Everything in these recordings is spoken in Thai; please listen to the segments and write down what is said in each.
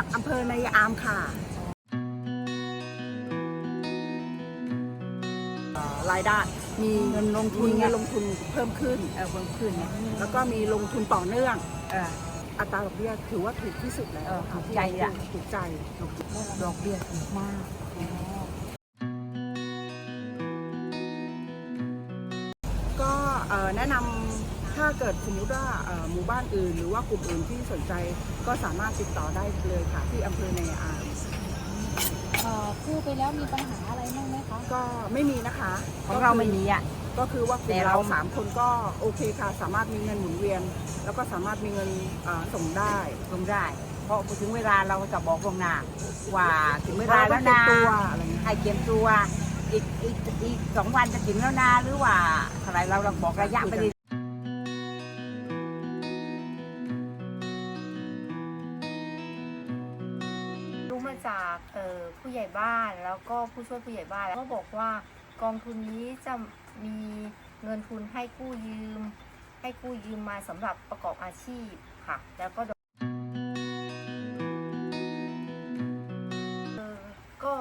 จากอำเภอในอามค่ะเอ่อรายได้มีเงินลงทุนเงินลงทุนเพิ่มขึ้น เออเพิ่มขึ้นนะแล้วก็มีลงทุนต่อเนื่อง เอออัตราดอกเบี้ยถือว่าถูกที่สุดแล้วเออค่ะถูกใจอะถูกใจดอกเบี้ยถูกมากก็าเกิดสมมติว่าเอ่อหมู่บ้านอื่น หรือว่ากลุ่มอื่นที่สนใจก็สามารถติดต่อได้เลยค่ะที่อำเภอในอามเอ่อกู้ไปแล้วมีปัญหาอะไรบ้างไหมคะ ก็ไม่มีนะคะของเราไม่มีอะ ก็คือว่ากลุ่แต่มเราเราสามคนก็โอเคค่ะ สามารถมีเงินหมุนเวียน แล้วก็สามารถมีเงินเอ่อส่งได้ลงได้ เพราะพอถึงเวลาเราจะบอกลวงหน้าว่าถึงเวลาเราแล้ต้อวงเตรียนะมตัวอะไรเงี้ยให้เตรียมตัวอีกอีกอีกสองวันจะถึงแล้วนะหรือว่าอะไรเราเราบอกระยะไปเลย ผู้ใหญ่บ้านแล้วก็ผู้ช่วยผู้ใหญ่บ้านแล้วก็บอกว่ากองทุนนี้จะมีเงินทุนให้กู้ยืม ให้กู้ยืมมาสำหรับประกอบอาชีพค่ะ แล้วก็ก็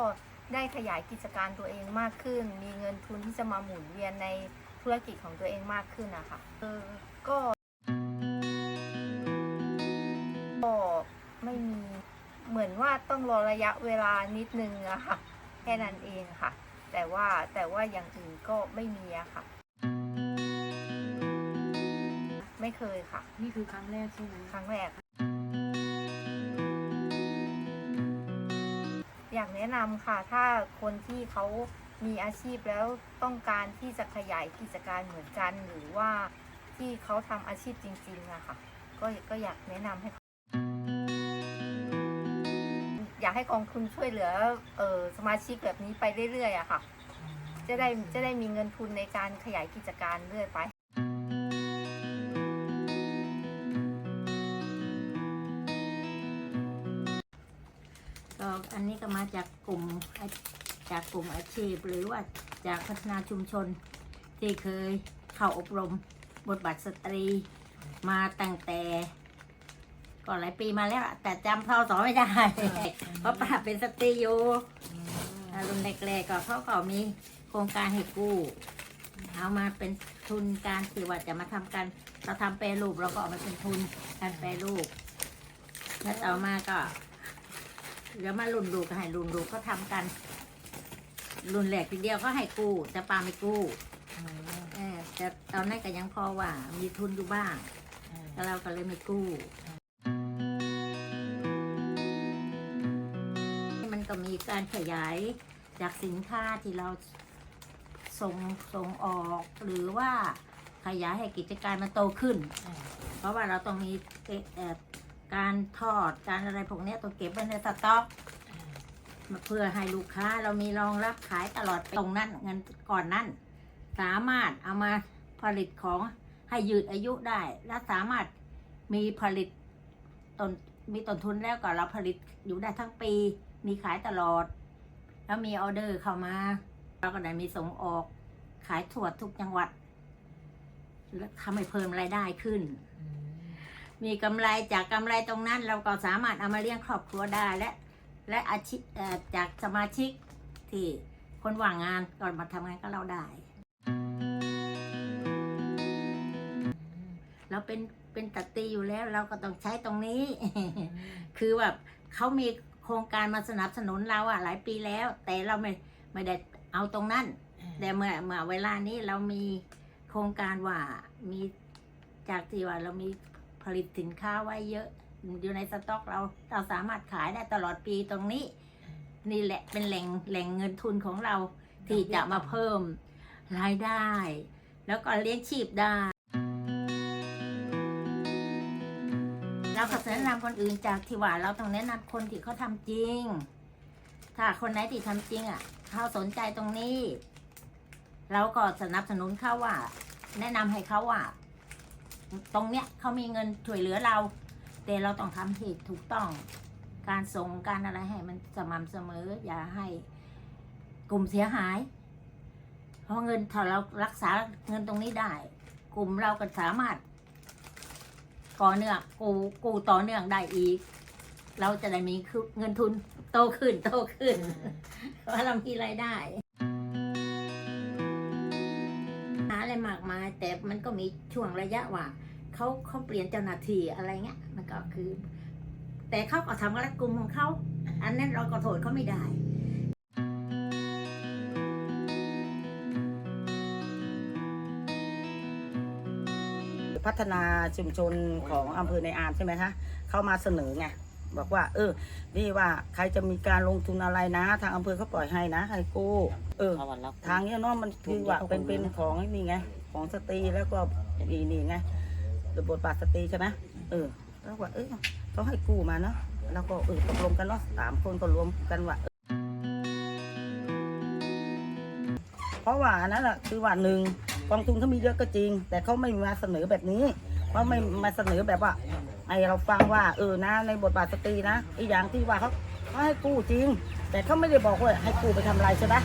ได้ขยายกิจการตัวเองมากขึ้น มีเงินทุนที่จะมาหมุนเวียนในธุรกิจของตัวเองมากขึ้นนะคะเออก็ ก็ไม่มี เหมือนว่าต้องรอระยะเวลานิดนึงอะค่ะ แค่นั้นเองค่ะ แต่ว่าแต่ว่าอย่างอื่นก็ไม่มีอะค่ะ ไม่เคยค่ะ นี่คือครั้งแรกใช่ไหมครั้งแรก อยากแนะนำค่ะ ถ้าคนที่เขามีอาชีพแล้วต้องการที่จะขยายกิจการเหมือนกัน หรือว่าที่เขาทำอาชีพจริงๆอะค่ะ ก็ก็อยากแนะนำให้ อยากให้กองทุนช่วยเหลือเออสมาชิกแบบนี้ไปเรื่อยๆอะค่ะ จะได้จะได้มีเงินทุนในการขยายกิจการเรื่อยไปก็อันนี้ก็มาจากกลุ่มจากกลุ่มอาชีพหรือว่าจากพัฒนาชุมชนที่เคยเข้าอบรมบทบาทสตรีมาตั้งแต่ ก็หลายปีมาแล้วอะแต่จำพศไม่ได้ เพราะป้าเป็นสตรีอยู่อ่ารุ่นแรกๆก็เขาก็มีโครงการให้กู้เอามาเป็นทุนการที่ว่าจะมาทำกันเราทำแปรรูปเราก็เอามาเป็นทุนการแปรรูปแล้วต่อมาก็เดี๋ยวมารุ่นลูกก็ให้รุ่นลูกก็ทำกัน รุ่นแรกทีเดียวก็ให้กู้แต่ปาไม่กู้เออแต่ตอนนั้นก็ยังพอว่ามีทุนอยู่บ้างแล้วเราก็เลยไม่กู้ การขยายจากสินค้าที่เราส่งส่งออกหรือว่าขยายให้กิจการมันโตขึ้น เพราะว่าเราต้องมีการทอดการอะไรพวกนี้ต้องเก็บไว้ในสต็อกเพื่อให้ลูกค้าเรามีรองรับขายตลอดตรงนั้นเงินก่อนนั้น สามารถเอามาผลิตของให้ยืดอายุได้ และสามารถมีผลิตตน มีต้นทุนแล้วก็เราผลิตอยู่ได้ทั้งปี มีขายตลอด แล้วมีออเดอร์เข้ามาเราก็ได้มีส่งออก ขายทั่วทุกจังหวัด และทำให้เพิ่มรายได้ขึ้น มีกำไรจากกำไรตรงนั้น เราก็สามารถเอามาเลี้ยงครอบครัวได้และ และอาชีพจากสมาชิกที่คนว่างงานก่อนมาทำงานกับเราได้ เราเป็น เป็นตัดตีอยู่แล้ว เราก็ต้องใช้ตรงนี้ คือแบบเขามีโครงการมาสนับสนุนเราอะหลายปีแล้ว แต่เราไม่ไม่ได้เอาตรงนั้น แต่เมื่อเมื่อเวลานี้เรามีโครงการว่ามีจากที่ว่าเรามีผลิตสินค้าไว้เยอะอยู่ในสต็อกเราเราสามารถขายได้ตลอดปีตรงนี้ นี่แหละเป็นแหล่งแหล่งเงินทุนของเราที่จะมาเพิ่มรายได้ แล้วก็เลี้ยงชีพได้ คนอื่นจากที่ว่าเราต้องแนะนำคนที่เขาทำจริง ถ้าคนไหนที่ทำจริงอะเขาสนใจตรงนี้ เราก็สนับสนุนเขาว่า แนะนำให้เขาว่า ตรงเนี้ยเขามีเงินช่วยเหลือเรา แต่เราต้องทำเหตุถูกต้อง การส่งการอะไรให้มันสม่ำเสมอ อย่าให้กลุ่มเสียหาย เพราะเงินถ้าเรารักษาเงินตรงนี้ได้ กลุ่มเราก็สามารถ ก่อเนื่องกูกูต่อเนื่องได้อีก เราจะได้มีเงินทุนโตขึ้นโตขึ้นเพราเรามีรายได้หาอะไรมากมาย แต่มันก็มีช่วงระยะว่าเขาเขาเปลี่ยนเจ้าหน้าที่อะไรเงี้ยมันก็คือ แต่เขาก็ทำกับกลุ่มของเขาอันนั้นเราก็โทษเขาไม่ได้ พัฒนาชุมชนของอำเภอในอามใช่ไหมคะเข้ามาเสนอไงบอกว่า เออ นี่ว่าใครจะมีการลงทุนอะไรนะ ทางอำเภอเขาปล่อยให้นะให้กู้เออ ทางเนี้ยเนาะมันคือว่าเป็นเป็นของนี่ไง ของสตรีแล้วก็นี่นี่ไงบทบาทสตรีใช่ไหมเออแล้วว่าเออเขาให้กู้มาเนาะแล้วก็เออตกลงกันเนาะสามคนก็รวมกันว่าเพราะว่านนั้นแหละคือว่าหนึ่ง กองทุนเขามีเยอะก็จริง แต่เขาไม่มาเสนอแบบนี้เพราะไม่มาเสนอแบบว่าไอเราฟังว่าเออนะ ในบทบาทสตรีนะอีอย่างที่ว่าเขาเขาให้กู้จริง แต่เขาไม่ได้บอกว่าให้กู้ไปทำอะไรใช่ไหม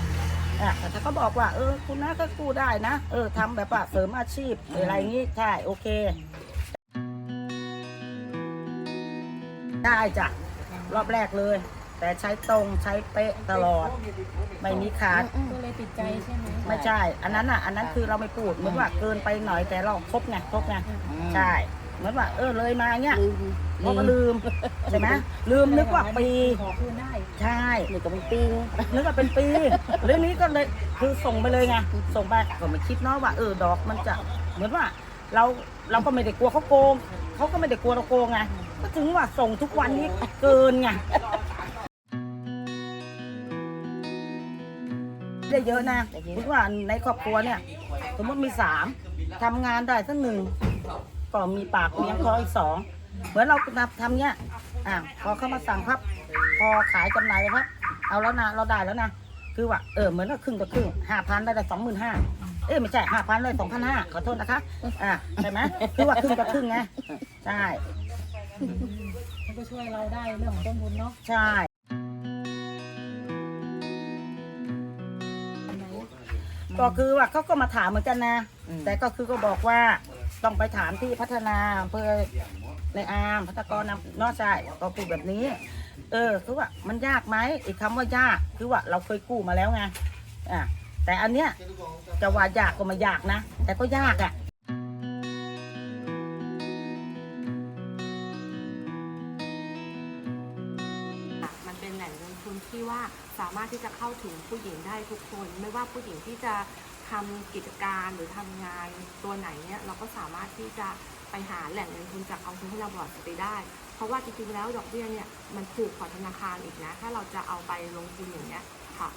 อะแต่ถ้าเขาบอกว่าเออคุณนะก็กู้ได้นะเออทำแบบว่าเสริมอาชีพอะไรอย่างงี้ใช่โอเค ได้จ้ะรอบแรกเลย แต่ใช้ตรงใช้เป๊ะตลอด ไม่มีขาด ก็เลยติดใจใช่ไหมไม่ใช่ อันนั้นอะ อันนั้นคือเราไม่พูดเหมือนว่าเกินไปหน่อยแต่เราครบไงครบไงใช่เหมือนว่า เออเลยมาเงี้ยเราก็ลืมใช่ไหมลืมนึกว่าปีขอคืนได้ใช่นึกว่าเป็นปีนึกว่าเป็นปีเรื่องนี้ก็เลยคือส่งไปเลยไงส่งไปก็ไม่คิดเนาะว่าเออดอกมันจะเหมือนว่าเราเราก็ไม่ได้กลัวเขาโกงเขาก็ไม่ได้กลัวเราโกงไงก็ถึงว่าส่งทุกวันนี้เกินไง ได้เยอะนะคิดว่าในครอบครัวเนี่ย สมมติมีสามทำงานได้สักหนึ่งก็มีปากเลี้ยงคออีกสองเหมือนเราทำทำเนี้ยอะพอเข้ามาสั่งครับ พอขายจำหน่ายไปครับ เอาแล้วนะเราได้แล้วนะคือว่าเออเหมือนว่าครึ่งต่อครึ่งห้าพันได้ได้สองหมื่นห้าเอ้ยไม่ใช่ห้าพันได้สองพันห้าขอโทษนะคะ อะใช่ไหมคือว่าครึ่งต่อครึ่งไงใช่มันก็ช่วยเราได้เรื่องของต้นทุนเนาะใช่ ก็คือว่าเขาก็มาถามเหมือนกันนะ แต่ก็คือก็บอกว่าต้องไปถามที่พัฒนาอำเภอในอามพัฒกรนำนอกชายก็พูดแบบนี้ เออ คือว่ามันยากไหมอีกคำว่ายากคือว่าเราเคยกู้มาแล้วไงอะแต่อันเนี้ยจะว่ายากก็ไม่ยากนะ แต่ก็ยากอะารถที่จะเข้าถึงผู้หญิงได้ทุกคน ไม่ว่าผู้หญิงที่จะทำกิจการหรือทำงานตัวไหนเนี่ยเราก็สามารถที่จะไปหาแหล่งเงินทุนจากกองทุนพัฒนาบอร์ดสตรีได้ เพราะว่าจริงๆแล้วดอกเบี้ยเนี่ยมันถูกกว่าธนาคารอีกนะ ถ้าเราจะเอาไปลงทุนอย่างเงี้ยค่ะ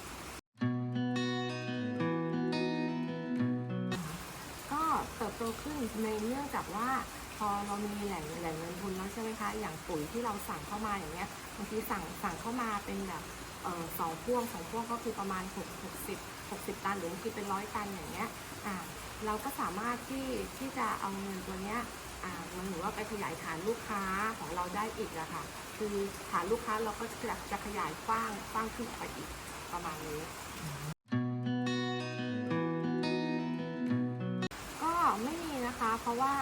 ก็เติบโตขึ้นในเนื่องจากว่าพอเรามีแหล่งแหล่งเงินทุนแล้วใช่ไหมคะ อย่างปุ๋ยที่เราสั่งเข้ามาอย่างเงี้ยบางทีสั่งสั่งเข้ามาเป็นแบบ เออสองพ่วงสองพ่วงก็คือประมาณหกหกสิบตันหรือบางทีเป็นร้อยตันอย่างเงี้ยอ่าเราก็สามารถที่ที่จะเอาเงินตัวเนี้ยอ่ามันหรือว่าไปขยายฐานลูกค้าของเราได้อีกอะค่ะ คือฐานลูกค้าเราก็จะจะขยายกว้างกว้างขึ้นไปอีกประมาณนี้ ก็ไม่มีนะคะ เพราะว่า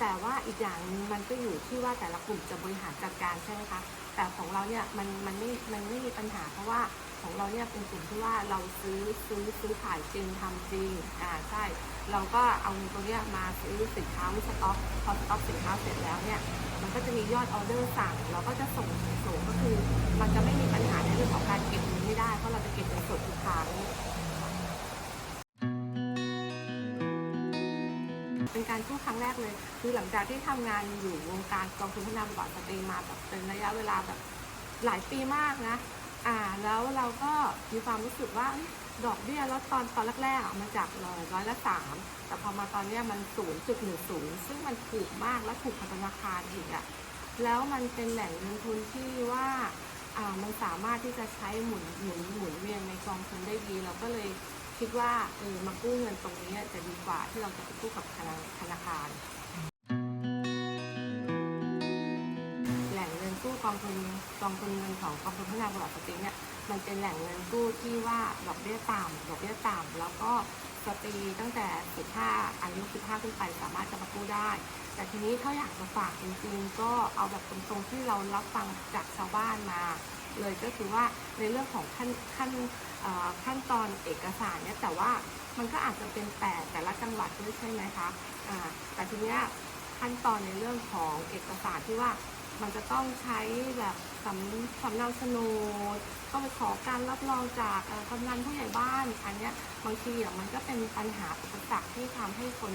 แต่ว่าอีกอย่างหนึงมันก็อยู่ที่ว่าแต่ละกลุ่มจะบริหารจัดการใช่ไหมคะ แต่ของเราเนี่ยมันมันไม่มันไม่มีปัญหาเพราะว่าของเราเนี่ยเป็นกลุ่มที่ว่าเราซื้อซื้อซื้อขายจริงทำจริงอ่าใช่เราก็เอาเงินตัวเนี้ยมาซื้อสินค้าวิสต็อกพอสต็อกสินค้าเสร็จแล้วเนี่ยมันก็จะมียอดออเดอร์สั่งเราก็จะส่งส่งก็คือมันจะไม่มีปัญ เป็นการกู้ครั้งแรกเลย คือหลังจากที่ทำงานอยู่วงการกองทุนพัฒนาบำบัดสตรีมาแบบเป็นระยะเวลาแบบหลายปีมากนะอ่าแล้วเราก็มีความรู้สึกว่าดอกเบี้ยแล้วตอนตอนแรกๆอะมันจากร้อยร้อยละสามแต่พอมาตอนนี้มันศูนย์จุดหนึ่งศูนย์ซึ่งมันถูกมากและถูกกว่าธนาคารอีกอะแล้วมันเป็นแหล่งเงินทุนที่ว่าอ่ามันสามารถที่จะใช้หมุนหมุนหมุนเวียนในกองทุนได้ดี เราก็เลย คิดว่าเออมากู้เงินตรงนี้จะดีกว่าที่เราจะไปกู้กับธนาคาร แหล่งเงินกู้กองทุนกองทุนเงินของกองทุนพัฒนาบริษัทสตรีเนี่ยมันเป็นแหล่งเงินกู้ที่ว่าดอกเบี้ยต่ำดอกเบี้ยต่ำแล้วก็สตรีตั้งแต่ 15 อายุ 15 ขึ้นไปสามารถจะมากู้ได้ แต่ทีนี้ถ้าอยากจะฝากจริงๆ ก็เอาแบบตรงๆที่เรารับฟังจากชาวบ้านมา เลยก็คือว่าในเรื่องของขั้นขั้นขั้นตอนเอกสารเนี่ยแต่ว่ามันก็อาจจะเป็นแต่แต่ละจังหวัดด้วยใช่ไหมคะแต่ทีเนี้ยขั้นตอนในเรื่องของเอกสารที่ว่ามันจะต้องใช้แบบสำสำเนาโฉนดต้องไปขอการรับรองจากกำนันผู้ใหญ่บ้านอันเนี้ยบางทีอะมันก็เป็นปัญหาอุปสรรคที่ทำให้คน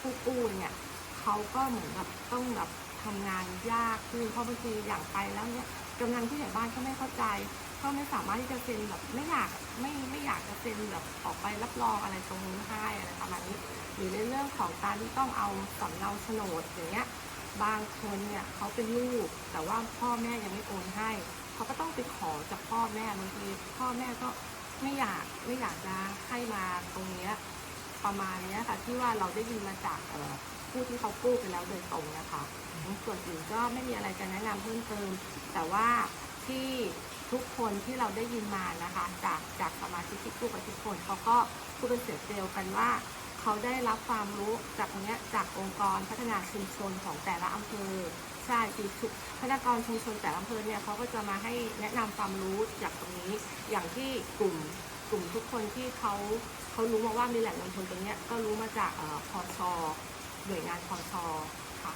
ผู้กู้เนี่ยเขาก็เหมือนแบบต้องแบบทำงานยากขึ้นเพราะบางทีอย่างไปแล้วเนี่ย กำนันผู้ใหญ่บ้านก็ไม่เข้าใจก็ไม่สามารถที่จะเซ็นแบบไม่อยากไม่ไม่อยากจะเซ็นแบบออกไปรับรองอะไรตรงนี้ให้อะไรประมาณนี้หรือในเรื่องของการที่ต้องเอาสำเนาโฉนดอย่างเงี้ยบางคนเนี่ยเขาเป็นลูก แต่ว่าพ่อแม่ยังไม่โอนให้เขาก็ต้องไปขอจากพ่อแม่บางทีพ่อแม่ก็ไม่อยากไม่อยากจะให้มาตรงเนี้ยประมาณเนี้ยค่ะที่ว่าเราได้ยินมาจากเอ่อ ผู้ที่เขากู้ไปแล้วโดยตรงนะคะส่วนอื่นก็ไม่มีอะไรจะแนะนำเพิ่มเติม แต่ว่าที่ทุกคนที่เราได้ยินมานะคะ จากจากสมาชิกที่กู้กับทุกคนเขาก็พูดเป็นเสียงเดียวกันว่า เขาได้รับความรู้จากเนี้ยจากองค์กรพัฒนาชุมชนของแต่ละอำเภอใช่คือทุกพัฒนากรชุมชนแต่ละอำเภอเนี่ยเขาก็จะมาให้แนะนำความรู้จากตรงนี้ อย่างที่กลุ่มกลุ่มทุกคนที่เขาเขารู้มาว่ามีแหล่งเงินทุนตรงเนี้ยก็รู้มาจากเอ่อพอช หน่วยงานคอชค่ะ